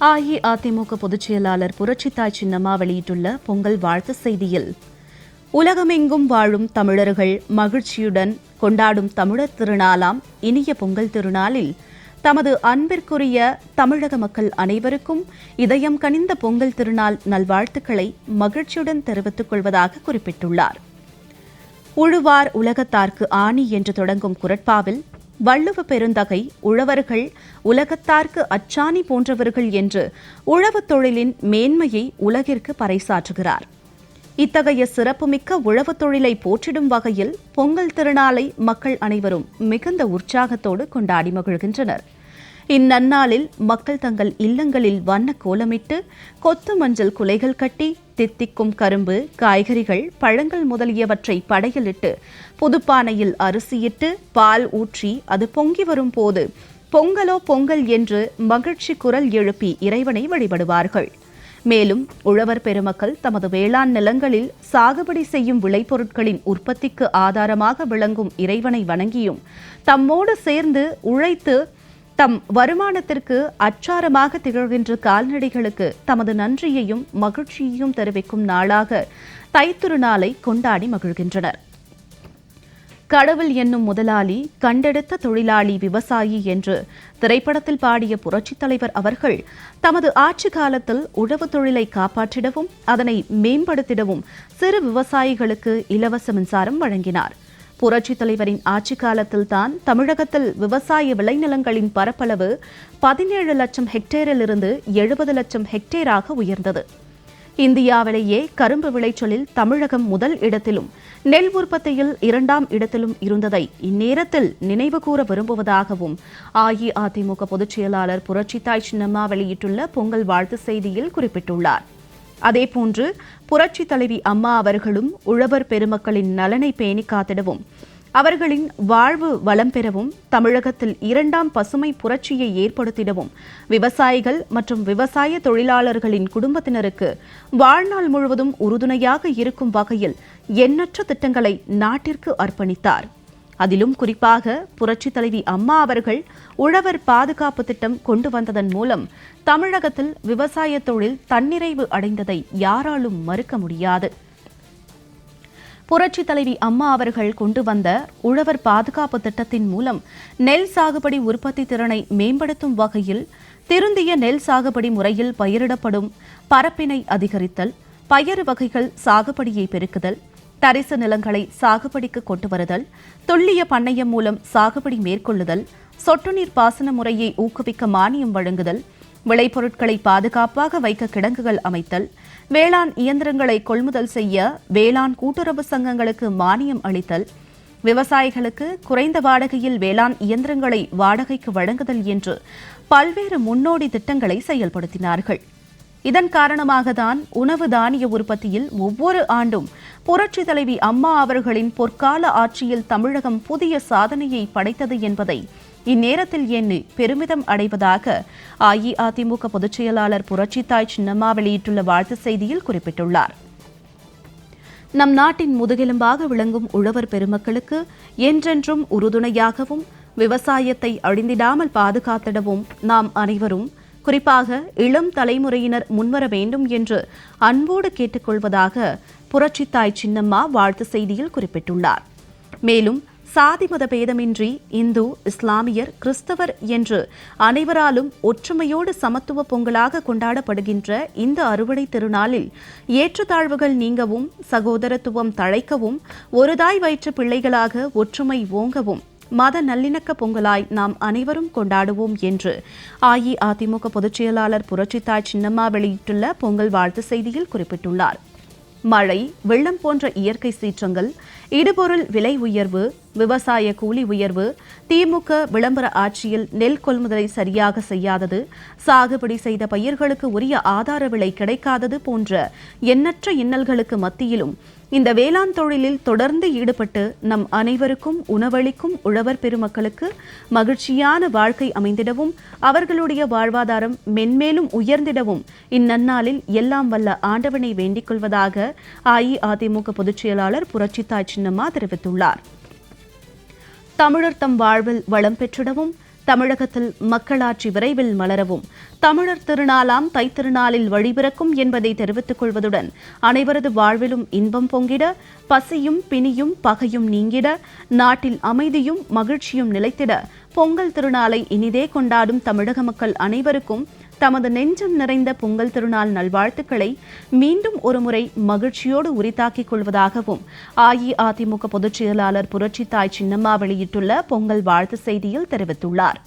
அஇஅதிமுக பொதுச் செயலாளர் புரட்சித்தாய் சின்னம்மா வெளியிட்டுள்ள பொங்கல் வாழ்த்து செய்தியில் உலகமெங்கும் வாழும் தமிழர்கள் மகிழ்ச்சியுடன் கொண்டாடும் தமிழர் திருநாளாம் இனிய பொங்கல் திருநாளில். தமது அன்பிற்குரிய தமிழக மக்கள் அனைவருக்கும் இதயம் கனிந்த பொங்கல் திருநாள் நல்வாழ்த்துக்களை மகிழ்ச்சியுடன் தெரிவித்துக் கொள்வதாக குறிப்பிட்டுள்ளார். உழுவார் உலகத்தார்க்கு ஆணி என்று தொடங்கும் குரட்பாவில் வள்ளுவ பெருந்தகை உழவர்கள் உலகத்தார்க்கு அச்சாணி போன்றவர்கள் என்று உழவுத் தொழிலின் மேன்மையை உலகிற்கு பறைசாற்றுகிறார். இத்தகைய சிறப்புமிக்க உழவுத் தொழிலை போற்றிடும் வகையில் பொங்கல் திருநாளை மக்கள் அனைவரும் மிகுந்த உற்சாகத்தோடு கொண்டாடி மகிழ்கின்றனர். இந்நன்னாளில் மக்கள் தங்கள் இல்லங்களில் வண்ண கோலமிட்டு கொத்து மஞ்சள் குலைகள் கட்டி தித்திக்கும் கரும்பு காய்கறிகள் பழங்கள் முதலியவற்றை படையலிட்டு புதுப்பானையில் அரிசியிட்டு பால் ஊற்றி அது பொங்கி வரும் போது பொங்கலோ பொங்கல் என்று மகிழ்ச்சி குரல் எழுப்பி இறைவனை வழிபடுவார்கள். மேலும் உழவர் பெருமக்கள் தமது வேளாண் நிலங்களில் சாகுபடி செய்யும் விளைபொருட்களின் உற்பத்திக்கு ஆதாரமாக விளங்கும் இறைவனை வணங்கியும் தம்மோடு சேர்ந்து உழைத்து தம் வருமானத்திற்கு அச்சாரமாக திகழ்கின்ற கால்நடைகளுக்கு தமது நன்றியையும் மகிழ்ச்சியையும் தெரிவிக்கும் நாளாக தைத்திருநாளை கொண்டாடி மகிழ்கின்றனர். கடவுள் என்னும் முதலாளி கண்டெடுத்த தொழிலாளி விவசாயி என்று திரைப்படத்தில் பாடிய புரட்சித் தலைவர் அவர்கள் தமது ஆட்சி காலத்தில் உழவு தொழிலை காப்பாற்றிடவும் அதனை மேம்படுத்திடவும் சிறு விவசாயிகளுக்கு இலவச மின்சாரம் வழங்கினார். புரட்சித் தலைவரின் ஆட்சி காலத்தில் தான் தமிழகத்தில் விவசாய விளைநிலங்களின் பரப்பளவு பதினேழு லட்சம் ஹெக்டேரிலிருந்து எழுபது லட்சம் ஹெக்டேராக உயர்ந்தது. இந்தியாவிலேயே கரும்பு விளைச்சலில் தமிழகம் முதல் இடத்திலும் நெல் உற்பத்தியில் இரண்டாம் இடத்திலும் இருந்ததை இந்நேரத்தில் நினைவு கூற விரும்புவதாகவும் அஇஅதிமுக பொதுச் செயலாளர் புரட்சித்தாய் சின்னம்மா வெளியிட்டுள்ள பொங்கல் வாழ்த்து செய்தியில் குறிப்பிட்டுள்ளார். அதேபோன்று புரட்சி தலைவி அம்மா அவர்களும் உழவர் பெருமக்களின் நலனை பேணி காத்திடவும் அவர்களின் வாழ்வு வளம் பெறவும் தமிழகத்தில் இரண்டாம் பசுமை புரட்சியை ஏற்படுத்திடவும் விவசாயிகள் மற்றும் விவசாய தொழிலாளர்களின் குடும்பத்தினருக்கு வாழ்நாள் முழுவதும் உறுதுணையாக இருக்கும் வகையில் எண்ணற்ற திட்டங்களை நாட்டிற்கு அர்ப்பணித்தார். அதிலும் குறிப்பாக புரட்சித் தலைவி அம்மா அவர்கள் உழவர் பாதுகாப்பு திட்டம் கொண்டு வந்ததன் மூலம் தமிழகத்தில் விவசாய தொழில் தன்னிறைவு அடைந்ததை யாராலும் மறுக்க முடியாது. புரட்சி தலைவி அம்மா அவர்கள் கொண்டு வந்த உழவர் பாதுகாப்பு திட்டத்தின் மூலம் நெல் சாகுபடி உற்பத்தி திறனை மேம்படுத்தும் வகையில் திருந்திய நெல் சாகுபடி முறையில் பயிரிடப்படும் பரப்பினை அதிகரித்தல் பயறு வகைகள் சாகுபடியை பெருக்குதல் தரிசு நிலங்களை சாகுபடிக்கு கொண்டு வருதல் துல்லிய பண்ணையம் மூலம் சாகுபடி மேற்கொள்ளுதல் சொட்டு நீர் பாசன முறையை ஊக்குவிக்க மானியம் வழங்குதல் விளைபொருட்களை பாதுகாப்பாக வைக்க கிடங்குகள் அமைத்தல் வேளாண் இயந்திரங்களை கொள்முதல் செய்ய வேளாண் கூட்டுறவு சங்கங்களுக்கு மானியம் அளித்தல் விவசாயிகளுக்கு குறைந்த வாடகையில் வேளாண் இயந்திரங்களை வாடகைக்கு வழங்குதல் என்று பல்வேறு முன்னோடி திட்டங்களை செயல்படுத்தினார்கள். இதன் காரணமாக தான் உணவு தானிய உற்பத்தியில் ஒவ்வொரு ஆண்டும் புரட்சி தலைவி அம்மா அவர்களின் பொற்கால ஆட்சியில் தமிழகம் புதிய சாதனையை படைத்தது என்பதை இந்நேரத்தில் எண்ணி பெருமிதம் அடைவதாக அஇஅதிமுக பொதுச்செயலாளர் புரட்சித்தாய் சின்னம்மா வெளியிட்டுள்ள வாழ்த்து செய்தியில் குறிப்பிட்டுள்ளார். நம் நாட்டின் முதுகெலும்பாக விளங்கும் உழவர் பெருமக்களுக்கு என்றென்றும் உறுதுணையாகவும் விவசாயத்தை அழிந்திடாமல் பாதுகாத்திடவும் நாம் அனைவரும் குறிப்பாக இளம் தலைமுறையினர் முன்வர வேண்டும் என்று அன்போடு கேட்டுக்கொள்வதாக புரட்சித்தாய் சின்னம்மா வாழ்த்து செய்தியில் குறிப்பிட்டுள்ளார். மேலும் சாதி மத பேதமின்றி இந்து இஸ்லாமியர் கிறிஸ்தவர் என்று அனைவராலும் ஒற்றுமையோடு சமத்துவ பொங்கலாக கொண்டாடப்படுகின்ற இந்த அறுவடை திருநாளில் ஏற்றத்தாழ்வுகள் நீங்கவும் சகோதரத்துவம் தழைக்கவும் ஒருதாய் வயிற்று பிள்ளைகளாக ஒற்றுமை ஓங்கவும் மத நல்லிணக்க பொங்கலாய் நாம் அனைவரும் கொண்டாடுவோம் என்று அஇஅதிமுக பொதுச்செயலாளர் புரட்சித்தாய் சின்னம்மா வெளியிட்டுள்ள பொங்கல் வாழ்த்து செய்தியில் குறிப்பிட்டுள்ளார். மழை வெள்ளம் போன்ற இயற்கை சீற்றங்கள் இடுபொருள் விலை உயர்வு விவசாய கூலி உயர்வு திமுக விளம்பர ஆட்சியில் நெல் கொள்முதலை சரியாக செய்யாதது சாகுபடி செய்த பயிர்களுக்கு உரிய ஆதார விலை கிடைக்காதது போன்ற எண்ணற்ற இன்னல்களுக்கு மத்தியிலும் இந்த வேளாண் தொழிலில் தொடர்ந்து ஈடுபட்டு நம் அனைவருக்கும் உணவளிக்கும் உழவர் பெருமக்களுக்கு மகிழ்ச்சியான வாழ்க்கை அமைந்திடவும் அவர்களுடைய வாழ்வாதாரம் மென்மேலும் உயர்ந்திடவும் இந்நன்னாளில் எல்லாம் வல்ல ஆண்டவனை வேண்டிக் கொள்வதாக அஇஅதிமுக பொதுச் செயலாளர் புரட்சித்தாய் சின்னம்மா தெரிவித்துள்ளார். தமிழர் தம் வாழ்வில் வளம் பெற்றிடவும் தமிழகத்தில் மக்களாட்சி விரைவில் மலரவும் தமிழர் திருநாளாம் தைத்திருநாளில் வழிபிறக்கும் என்பதை தெரிவித்துக் கொள்வதுடன் அனைவரது வாழ்விலும் இன்பம் பொங்கிட பசியும் பிணியும் பகையும் நீங்கிட நாட்டில் அமைதியும் மகிழ்ச்சியும் நிலைத்திட பொங்கல் திருநாளை இனிதே கொண்டாடும் தமிழக மக்கள் அனைவருக்கும் தமது நெஞ்சம் நிறைந்த பொங்கல் திருநாள் நல்வாழ்த்துக்களை மீண்டும் ஒருமுறை மகிழ்ச்சியோடு உரித்தாக்கிக் கொள்வதாகவும் அஇஅதிமுக பொதுச் செயலாளர் புரட்சித்தாய் சின்னம்மா வெளியிட்டுள்ள பொங்கல் வாழ்த்து செய்தியில் தெரிவித்துள்ளார்.